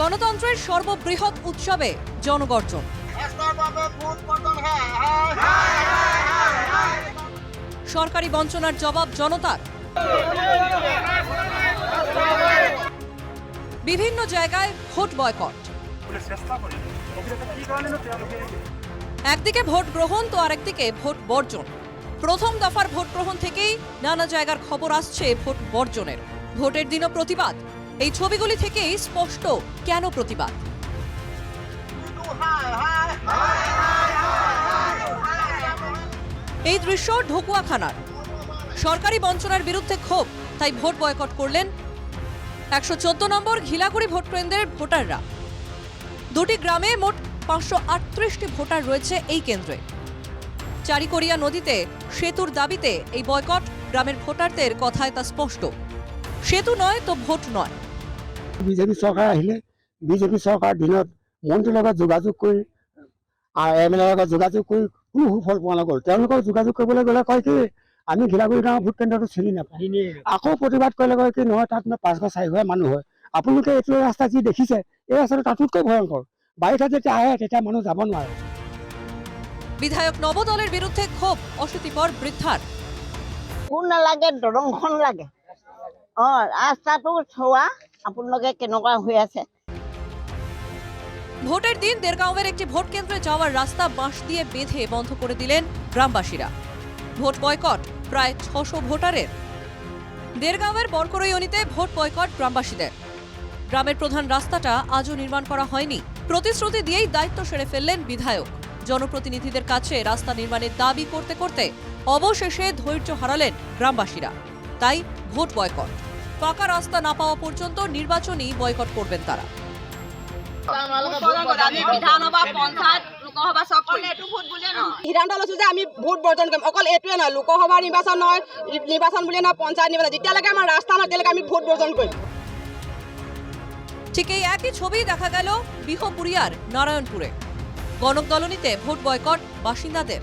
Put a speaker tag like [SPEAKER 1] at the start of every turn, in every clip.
[SPEAKER 1] গণতন্ত্রের সর্ববৃহৎ উৎসবে জনগর্জন। সরকারি বঞ্চনার জবাব জনতার। বিভিন্ন জায়গায় ভোট বয়কট। একদিকে ভোট গ্রহণ তো আরেকদিকে ভোট বর্জন। প্রথম দফার ভোট গ্রহণ থেকেই নানা জায়গার খবর আসছে ভোট বর্জনের। ভোটের দিনও প্রতিবাদ। এই ছবিগুলি থেকেই স্পষ্ট কেন প্রতিবাদ? এই দৃশ্য ঢকুয়াখানার। সরকারি বঞ্চনার বিরুদ্ধে ক্ষোভ, তাই ভোট বয়কট করলেন একশো চোদ্দ নম্বর ঘিলাকুড়ি ভোট কেন্দ্রের ভোটাররা। দুটি গ্রামে মোট পাঁচশো আটত্রিশটি ভোটার রয়েছে এই কেন্দ্রে। চারিকোরিয়া নদীতে সেতুর দাবিতে এই বয়কট গ্রামের ভোটারদের কথায় তা স্পষ্ট। সেতু নয় তো ভোট নয়।
[SPEAKER 2] বিজেপি চৰকাৰ আহিলে বিজেপি চৰকাৰ দিনত মন্ত্ৰীৰ লগত যোগাযোগ কৰি আৰু এম এল এৰ লগত যোগাযোগ কৰি কোনো সুফল পোৱা নগ'ল। তেওঁলোকক যোগাযোগ কৰিবলৈ গ'লে কয় কি আমি ঘিলাগুৰি গাঁৱৰ ভোট কেন্দ্ৰটো চিনি নাপাওঁ। আকৌ প্ৰতিবাদ কৰিলে কয় কি নহয় তাত পাঁচশো চাৰিশ মানুহ হয়। আপোনালোকে এইটো ৰাস্তা যি দেখিছে এই ৰাস্তাটো তাতোতকৈ ভয়ংকৰ। বাৰিষাত যেতিয়া আহে তেতিয়া মানুহ যাব নোৱাৰে।
[SPEAKER 1] বিধায়ক নবদলের বিরুদ্ধে ক্ষোভ অশীতিপর বৃদ্ধার
[SPEAKER 3] একো নালাগে দলংখন লাগে।
[SPEAKER 1] ভোটের দিন দেরগাঁওয়ের একটি ভোট কেন্দ্রে যাওয়ার রাস্তা বাঁশ দিয়ে বেঁধে বন্ধ করে দিলেন গ্রামবাসীরা। ভোট বয়কট প্রায় ছশো ভোটারের। দেরগাঁওয়ের বরকরইয়নিতে ভোট বয়কট গ্রামবাসীদের। গ্রামের প্রধান রাস্তাটা আজও নির্মাণ করা হয়নি। প্রতিশ্রুতি দিয়েই দায়িত্ব সেরে ফেললেন বিধায়ক। জনপ্রতিনিধিদের কাছে রাস্তা নির্মাণের দাবি করতে করতে অবশেষে ধৈর্য হারালেন গ্রামবাসীরা। তাই ভোট বয়কট। পাকা রাস্তা না পাওয়া পর্যন্ত নির্বাচনী বয়কট করবেন তারা।
[SPEAKER 4] আমি বিধানসভা পঞ্চায়ত লোকসভা চব
[SPEAKER 5] সিদ্ধান্ত লৈছো যে আমি ভোট বৰ্জন কৰিম অকল এইটোৱে নহয় লোকসভা নিৰ্বাচন নহয় নিৰ্বাচন বুলিয়ে নহয় পঞ্চায়ত নিৰ্বাচন যেতিয়ালৈকে আমাৰ ৰাস্তা নহয় তেতিয়ালৈকে আমি ভোট বৰ্জন কৰিম
[SPEAKER 1] ঠিক এই একই ছবি দেখা গেল বিহপুরিয়ার নারায়ণপুরে। গণক দলনীতে ভোট বয়কট বাসিন্দাদের।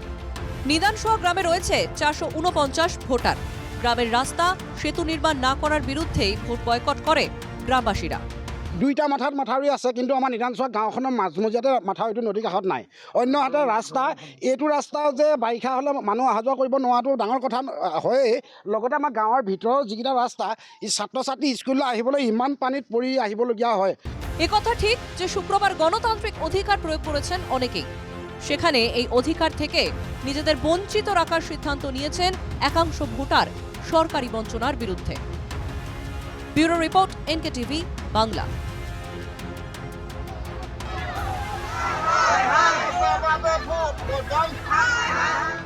[SPEAKER 1] নিদানসোয়া গ্রামে রয়েছে চারশো উনপঞ্চাশ ভোটার। গ্রামের রাস্তা সেতু নির্মাণ না করার বিরুদ্ধেই ভোট বয়কট করে গ্রামবাসীরা।
[SPEAKER 6] দুইটা মাথাত মাথাউৰি আছে কিন্তু আমাৰ নিধানচোৱা গাঁওখনৰ মাজমজিয়াতে মাথাউৰিটো নদীৰ কাষত নাই। অন্য হাতে ৰাস্তা এইটো ৰাস্তা যে বাৰিষা হ'লে মানুহ অহা যোৱা কৰিব নোৱাৰাটো ডাঙৰ কথা হয়েই। লগতে আমাৰ গাঁৱৰ ভিতৰৰ যিকেইটা ৰাস্তা ছাত্ৰ ছাত্ৰী স্কুললৈ আহিবলৈ ইমান পানীত পৰি আহিবলগীয়া হয়।
[SPEAKER 1] একথা ঠিক যে শুক্রবার গণতান্ত্রিক অধিকার প্রয়োগ করেছেন অনেকেই। সেখানে এই অধিকার থেকে নিজেদের বঞ্চিত রাখার সিদ্ধান্ত নিয়েছেন একাংশ ভোটার। সরকারি বঞ্চনার বিরুদ্ধে। Bureau report NK TV Bangla.